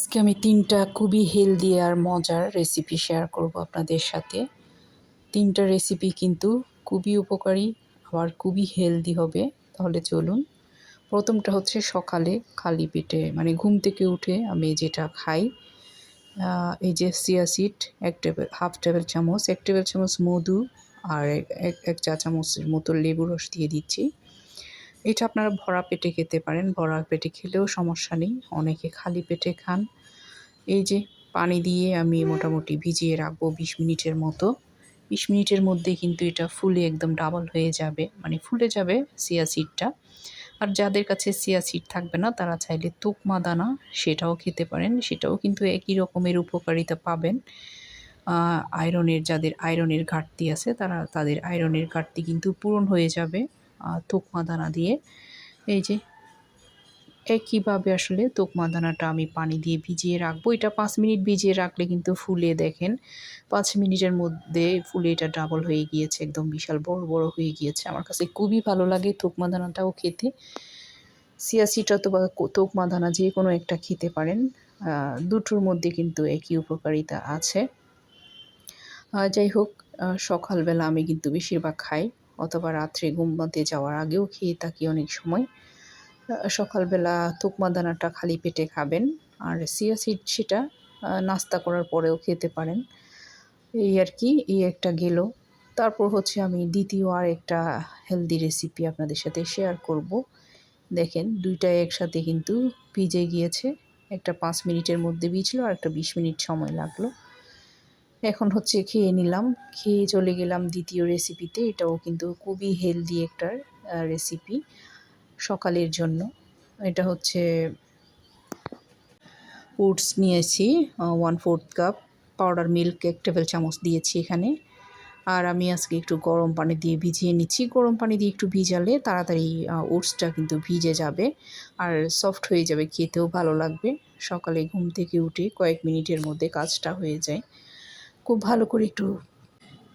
আজকে আমি তিনটা খুবই হেলদি আর মজার রেসিপি শেয়ার করব আপনাদের সাথে। তিনটা রেসিপি কিন্তু খুবই উপকারী, আবার খুবই হেলদি হবে। তাহলে চলুন, প্রথমটা হচ্ছে সকালে খালি পেটে মানে ঘুম থেকে উঠে আমি যেটা খাই এই যে সিয়া সিড এক টেবিল হাফ টেবিল চামচ, এক টেবিল চামচ মধু আর এক- এক এক চা চামচের মতো লেবু রস দিয়ে দিচ্ছি। এটা আপনারা ভরা পেটে খেতে পারেন। ভরা পেটে খেলেও সমস্যা নেই। অনেকে খালি পেটে খান। এই যে পানি দিয়ে আমি মোটামুটি ভিজিয়ে রাখব বিশ মিনিটের মতো। বিশ মিনিটের মধ্যে কিন্তু এটা ফুলে একদম ডাবল হয়ে যাবে। মানে ফুলে যাবে সিয়া সিডটা। আর যাদের কাছে সিয়া সিড থাকবে না, তারা চাইলে তুকমা দানা সেটাও খেতে পারেন। সেটাও কিন্তু একই রকমের উপকারিতা পাবেন। আয়রনের, যাদের আয়রনের ঘাটতি আছে, তারা, তাদের আয়রনের ঘাটতি কিন্তু পূরণ হয়ে যাবে। তুকমা দানা দিয়ে। এই যে, একইভাবে আসলে তোকমা দানাটা আমি পানি দিয়ে ভিজিয়ে রাখব। এটা পাঁচ মিনিট ভিজিয়ে রাখলে কিন্তু ফুলে দেখেন, পাঁচ মিনিটের মধ্যে ফুলে এটা ডাবল হয়ে গিয়েছে, একদম বিশাল বড় বড় হয়ে গিয়েছে। আমার কাছে খুবই ভালো লাগে তোকমা দানাটাও খেতে। সিয়াসিট অথবা কো- তোকমা দানা যে কোনো একটা খেতে পারেন। দুটোর মধ্যে কিন্তু একই উপকারিতা আছে। যাই হোক সকালবেলা আমি কিন্তু বেশিরভাগ খাই। অথবা রাত্রে ঘুমাতে যাওয়ার আগেও খেয়ে থাকি অনেক সময়। সকালবেলা তুকমা দানাটা খালি পেটে খাবেন আর সিয়া সিড সেটা নাস্তা করার পরেও খেতে পারেন। এই আর কি, এই একটা গেল। তারপর হচ্ছে আমি দ্বিতীয় আর একটা হেলদি রেসিপি আপনাদের সাথে শেয়ার করব। দেখেন, দুইটা একসাথে কিন্তু ভিজে গিয়েছে। একটা পাঁচ মিনিটের মধ্যে ভিজলো আর একটা বিশ মিনিট সময় লাগল। এখন হচ্ছে খেয়ে নিলাম। খেয়ে চলে গেলাম দ্বিতীয় রেসিপিতে এটাও কিন্তু খুবই হেলদি একটা রেসিপি সকালের জন্য। এটা হচ্ছে ওটস নিয়েছি one fourth cup powder milk এক টেবিল চামচ দিয়েছি এখানে। আর আমি আজকে একটু গরম পানি দিয়ে ভিজিয়ে নিচ্ছি। গরম পানি দিয়ে একটু ভিজালে তাড়াতাড়ি ওটসটা কিন্তু ভিজে যাবে আর সফট হয়ে যাবে, খেতেও ভালো লাগবে। সকালে ঘুম থেকে উঠে কয়েক মিনিটের মধ্যে কাজটা হয়ে যায়। খুব ভালো করে একটু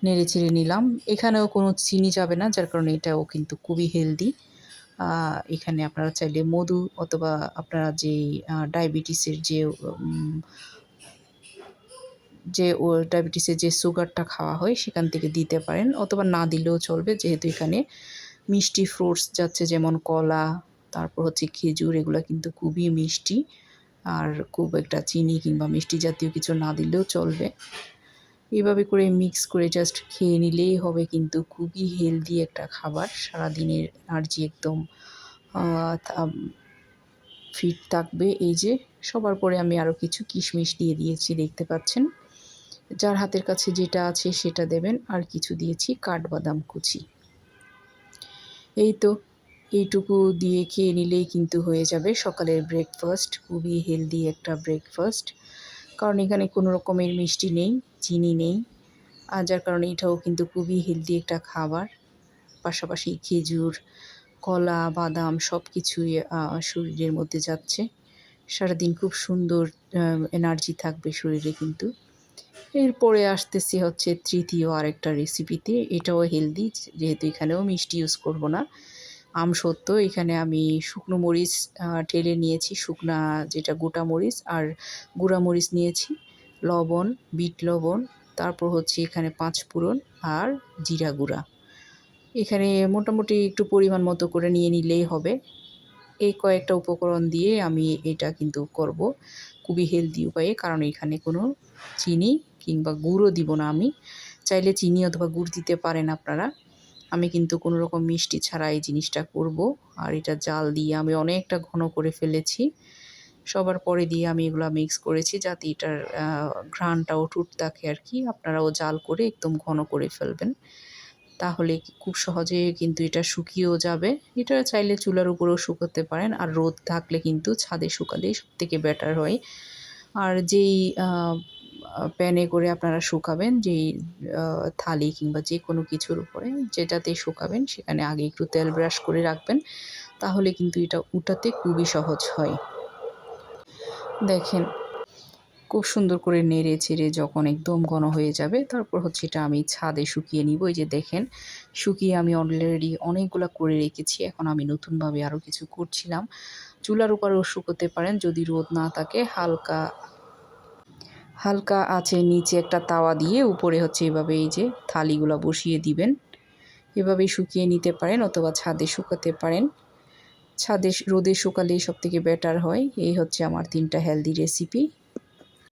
নেড়ে চেড়ে নিলাম। এখানেও কোনো চিনি যাবে না, যার কারণে এটাও কিন্তু খুবই হেলদি এখানে আপনারা চাইলে মধু অথবা আপনারা যে ডায়াবেটিসের যে যে ও ডায়াবেটিসের যে সুগারটা খাওয়া হয়, সেখান থেকে দিতে পারেন। অথবা না দিলেও চলবে, যেহেতু এখানে মিষ্টি ফ্রুটস যাচ্ছে, যেমন কলা, তারপর হচ্ছে খেজুর, এগুলো কিন্তু খুবই মিষ্টি। আর খুব একটা চিনি কিংবা মিষ্টি জাতীয় কিছু না দিলেও চলবে। এইভাবে করে মিক্স করে জাস্ট খেয়ে নিলেই হবে কিন্তু খুবই হেলদি একটা খাবার। সারাদিনের এনার্জি একদম ফিট থাকবে। এই যে সবার পরে আমি আরও কিছু কিশমিশ দিয়ে দিয়েছি, দেখতে পাচ্ছেন? যার হাতের কাছে যেটা আছে সেটা দেবেন। আর কিছু দিয়েছি কাঠবাদাম কুচি। এই তো, এইটুকু দিয়ে খেয়ে নিলেই কিন্তু হয়ে যাবে সকালের ব্রেকফাস্ট খুবই হেলদি একটা ব্রেকফাস্ট কারণ এখানে কোনো রকমের মিষ্টি নেই, চিনি নেই, আর যার কারণে এটাও কিন্তু খুবই হেলদি একটা খাবার। পাশাপাশি খেজুর, কলা, বাদাম সব কিছুই শরীরের মধ্যে যাচ্ছে। সারাদিন খুব সুন্দর এনার্জি থাকবে শরীরে কিন্তু। এরপরে আসতেছি হচ্ছে তৃতীয় আরেকটা রেসিপিতে এটাও হেলদি যেহেতু এখানেও মিষ্টি ইউজ করব না। আম সত্য, এখানে আমি শুকনো মরিচ ঢেলে নিয়েছি, শুকনা যেটা গোটা মরিচ আর গুঁড়া মরিচ নিয়েছি, লবণ, বিট লবণ, তারপর হচ্ছে এখানে পাঁচ ফোড়ন আর জিরা গুঁড়া। এখানে মোটামুটি একটু পরিমাণ মতো করে নিয়ে নিলেই হবে। এই কয়েকটা উপকরণ দিয়ে আমি এটা কিন্তু করব খুবই হেলদি উপায়ে, কারণ এখানে কোনো চিনি কিংবা গুঁড়ো দিব না আমি। চাইলে চিনি অথবা গুড় দিতে পারেন আপনারা। আমি কিন্তু কোনো রকম মিষ্টি ছাড়া এই জিনিসটা করব। আর এটা জাল দিয়ে আমি অনেকটা ঘন করে ফেলেছি। সবার পরে দিয়ে আমি এগুলো মিক্স করেছি যাতে এটার ঘ্রাণটাও টুট থাকে আর কি। আপনারাও জাল করে একদম ঘন করে ফেলবেন। তাহলে খুব সহজে কিন্তু এটা শুকিয়েও যাবে। এটা চাইলে চুলার উপরেও শুকোতে পারেন। আর রোদ থাকলে কিন্তু ছাদে শুকালেই সব থেকে বেটার হয়। আর যেই প্যানে করে আপনারা শুকাবেন, যেই থালি কিংবা যে কোনো কিছুর উপরে যেটাতে শুকাবেন সেখানে আগে একটু তেল ব্রাশ করে রাখবেন, তাহলে কিন্তু এটা উঠাতে খুবই সহজ হয়। দেখেন, খুব সুন্দর করে নেড়ে চেড়ে যখন একদম ঘন হয়ে যাবে, তারপর হচ্ছে এটা আমি ছাদে শুকিয়ে নিব। এই যে দেখেন, শুকিয়ে আমি অলরেডি অনেকগুলো করে রেখেছি, এখন আমি নতুনভাবে আরও কিছু করছিলাম। চুলার উপরেও শুকোতে পারেন, যদি রোদ না থাকে, হালকা হালকা আছে নিচে একটা তাওয়া দিয়ে উপরে হচ্ছে এভাবে এই যে থালিগুলো বসিয়ে দিবেন। এভাবেই শুকিয়ে নিতে পারেন অথবা ছাদে শুকাতে পারেন। ছাদে রোদে শুকালেই সব থেকে বেটার হয়। এই হচ্ছে আমার তিনটা হেলদি রেসিপি